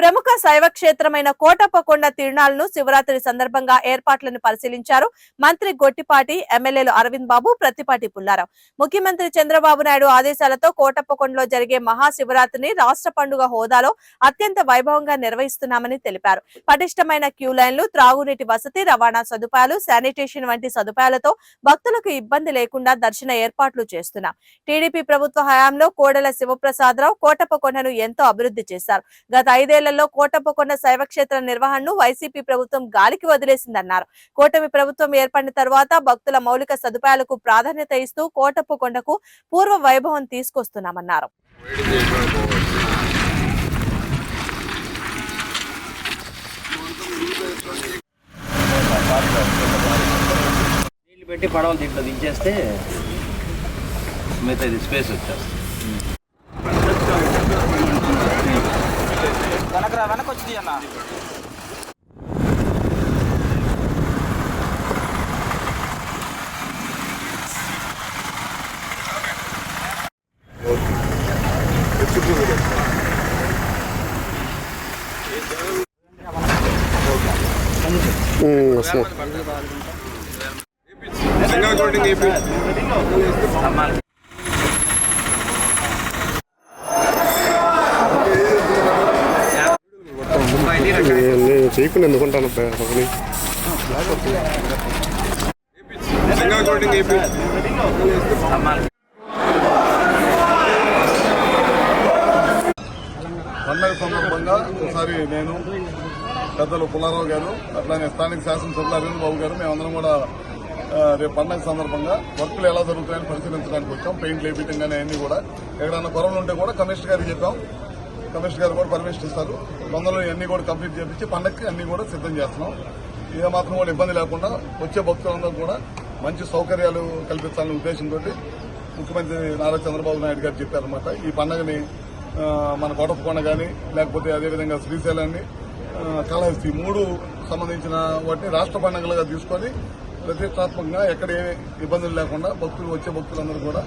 ప్రముఖ శైవ క్షేత్రమైన కోటప్పకొండ తిరునాళ్ళను శివరాత్రి సందర్భంగా ఏర్పాట్లను పరిశీలించారు. మంత్రి గొట్టిపాటి ఎమ్మెల్యేలు అరవింద్ బాబు ప్రత్తిపాటి పుల్లారావు. ముఖ్యమంత్రి చంద్రబాబు నాయుడు ఆదేశాలతో కోటప్పకొండలో జరిగే మహాశివరాత్రిని రాష్ట్ర పండుగ హోదాలో అత్యంత వైభవంగా నిర్వహిస్తున్నామని తెలిపారు. పటిష్టమైన క్యూ లైన్లు త్రాగునీటి వసతి రవాణా సదుపాయాలు శానిటేషన్ వంటి సదుపాయాలతో భక్తులకు ఇబ్బంది లేకుండా దర్శన ఏర్పాట్లు చేస్తున్నాం. టీడీపీ ప్రభుత్వ హయాంలో కోడెల శివప్రసాదరావు కోటప్పకొండను ఎంతో అభివృద్ధి చేశారు. గత ఐదేళ్ళలో కోటప్పకొండ శైవక్షేత్ర నిర్వహణను వైసీపీ ప్రభుత్వం గాలికి వదిలేసిందన్నారు. కూటమి ప్రభుత్వం ఏర్పడిన తర్వాత భక్తుల మౌలిక సదుపాయాలకు ప్రాధాన్యత ఇస్తూ కోటప్పకొండకు పూర్వ వైభవం తీసుకొస్తున్నామన్నారు. పెట్టి పడవలు దీంట్లో దించేస్తే మిగతా ఇది స్పేస్ వచ్చేస్తుంది. వెనక వచ్చి అన్న నేను చేయకుండా ఎందుకుంటాను పండగ సందర్భంగా ఒకసారి నేను పెద్దలు పుల్లారావు గారు అట్లానే స్థానిక శాసనసభ్యులు అరవింద్ బాబు గారు మేమందరం కూడా రేపు పండగ సందర్భంగా వర్కులు ఎలా జరుగుతాయని పరిశీలించడానికి వచ్చాం పెయింట్ లేపించడం కానీ అన్ని కూడా. ఎక్కడైనా కొరవలు ఉంటే కూడా కమిషనర్ గారికి చెప్పాం. కమిషనర్ గారు కూడా పర్మిషన్ ఇస్తారు వందలు అన్ని కూడా కంప్లీట్ చేపించి పండగకి అన్ని కూడా సిద్ధం చేస్తున్నాం. ఏ మాత్రం కూడా ఇబ్బంది లేకుండా వచ్చే భక్తులందరూ కూడా మంచి సౌకర్యాలు కల్పించాలనే ఉద్దేశంతో ముఖ్యమంత్రి నారా చంద్రబాబు నాయుడు గారు చెప్పారనమాట ఈ పండుగని మన కోటప్పకొండ కానీ లేకపోతే అదేవిధంగా శ్రీశైలాన్ని ఆ, కాళహస్తి మూడు సంబంధించిన వాటిని రాష్ట్ర పండుగలుగా తీసుకొని ప్రతిష్టాత్మకంగా ఎక్కడ ఏ ఇబ్బందులు లేకుండా భక్తులు వచ్చే భక్తులందరూ కూడా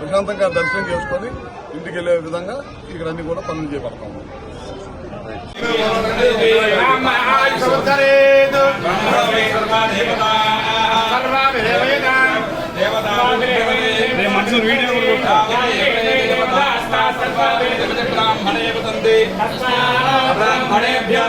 ప్రశాంతంగా దర్శనం చేసుకొని ఇంటికి వెళ్ళే విధంగా ఇక్కడ అన్ని కూడా పనులు చేపడతాము. బ్రాహ్మణేభ్య